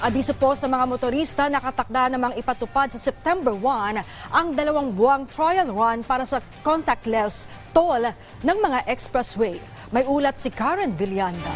Abiso po sa mga motorista nakatakda namang ipatupad sa September 1 ang dalawang buwang trial run para sa contactless toll ng mga expressway. May ulat si Karen Villanda.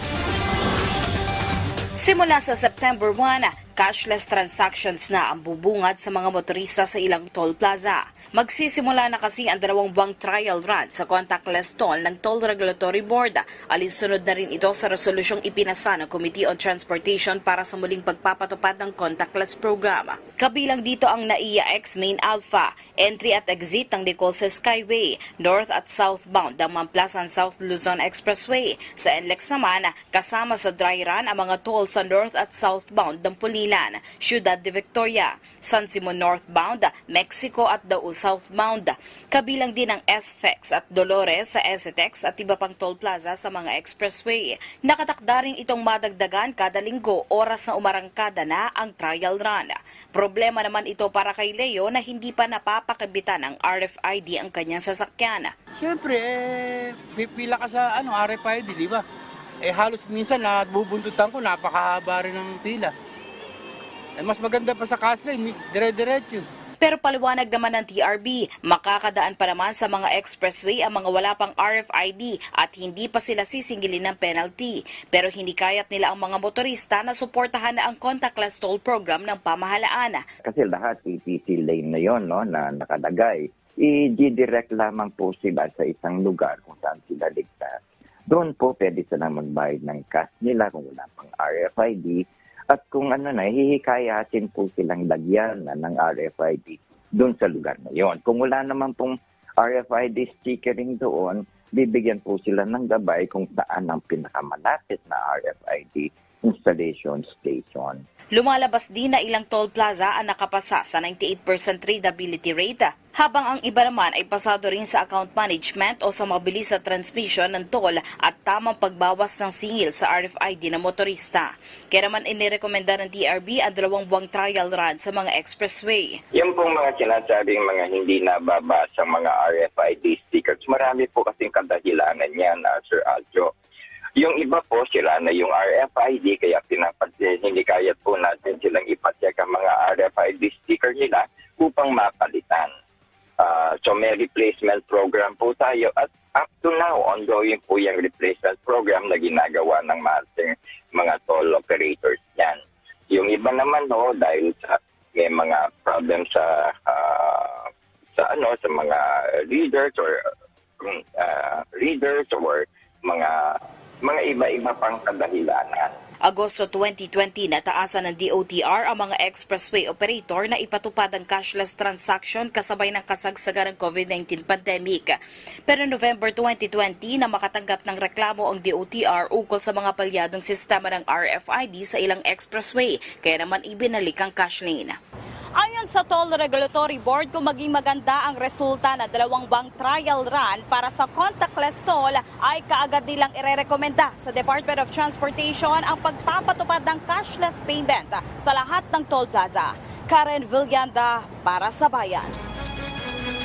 Simula sa September 1, cashless transactions na ang bubungad sa mga motorista sa ilang toll plaza. Magsisimula na kasi ang dalawang buwang trial run sa contactless toll ng Toll Regulatory Board. Alinsunod na rin ito sa resolusyong ipinasa ng Committee on Transportation para sa muling pagpapatupad ng contactless program. Kabilang dito ang NAIA X Main Alpha, entry at exit ng Nicolse Skyway, north at southbound ng Mamplasan South Luzon Expressway. Sa NLEX naman, kasama sa dry run ang mga toll sa north at southbound ng Pulilan, Ciudad de Victoria, San Simon northbound, Mexico at Dao southbound. Kabilang din ang SFEX at Dolores sa SETEX at iba pang toll plaza sa mga expressway. Nakatakda rin itong madagdagan kada linggo oras na umarangkada na ang trial run. Problema naman ito para kay Leo na hindi pa napapakabitan ng RFID ang kanyang sasakyan. Siyempre, eh, pipila ka sa ano, RFID, di ba? Eh halos minsan na bubuntutan ko, napakahaba rin ng pila. Eh mas maganda pa sa Castlane, dire-diretso. Pero paliwanag naman ng TRB, makakadaan pa naman sa mga expressway ang mga wala pang RFID at hindi pa sila sisingilin ng penalty. Pero hindi kayat nila ang mga motorista na suportahan na ang contactless toll program ng pamahalaan. kasi lahat ETC lane na yon no, na nakadagay, i-direct lamang po sila sa isang lugar kung saan sila ligtas. Doon po pwede silang magbayad ng cash nila kung wala pang RFID. At kung ano na, hihikayatin po silang lagyan na ng RFID doon sa lugar na yon. Kung wala naman pong RFID stickering doon, bibigyan po sila ng gabay kung saan ang pinakamalapit na RFID installation station. Lumalabas din na ilang toll plaza ang nakapasa sa 98% readability rate, habang ang iba naman ay pasado rin sa account management o sa mabilis sa transmission ng toll at tamang pagbawas ng singil sa RFID ng motorista. Kaya naman inirekomenda ng TRB ang dalawang buwang trial run sa mga expressway. Yung pong mga sinasabing mga hindi nababasa mga RFID stickers, marami po kasing kadahilanan yan, uh, Sir Aljo. Yung iba po, sila na yung RFID, kaya kaya po natin silang ipacheck ang mga RFID sticker nila upang mapalitan. Ah, so may replacement program po tayo at up to now, ongoing po yung replacement program na ginagawa ng ating mga toll operators yan. Yung iba naman ho, dahil sa may mga problem sa ah, sa ano sa mga readers or ah, readers or mga mga iba-iba pang kadahilanan. Agosto 2020, nataasan ng DOTR ang mga expressway operator na ipatupad ang cashless transaction kasabay ng kasagsagan ng COVID-19 pandemic. Pero November 2020 na makatanggap ng reklamo ang DOTR ukol sa mga palyadong sistema ng RFID sa ilang expressway, kaya naman ibinalik ang cash lane. Ayon sa Toll Regulatory Board, kung maging maganda ang resulta na dalawang bang trial run para sa contactless toll, ay kaagad nilang irerekomenda sa Department of Transportation ang pagpapatupad ng cashless payment sa lahat ng toll plaza. Karen Villanda para sa Bayan.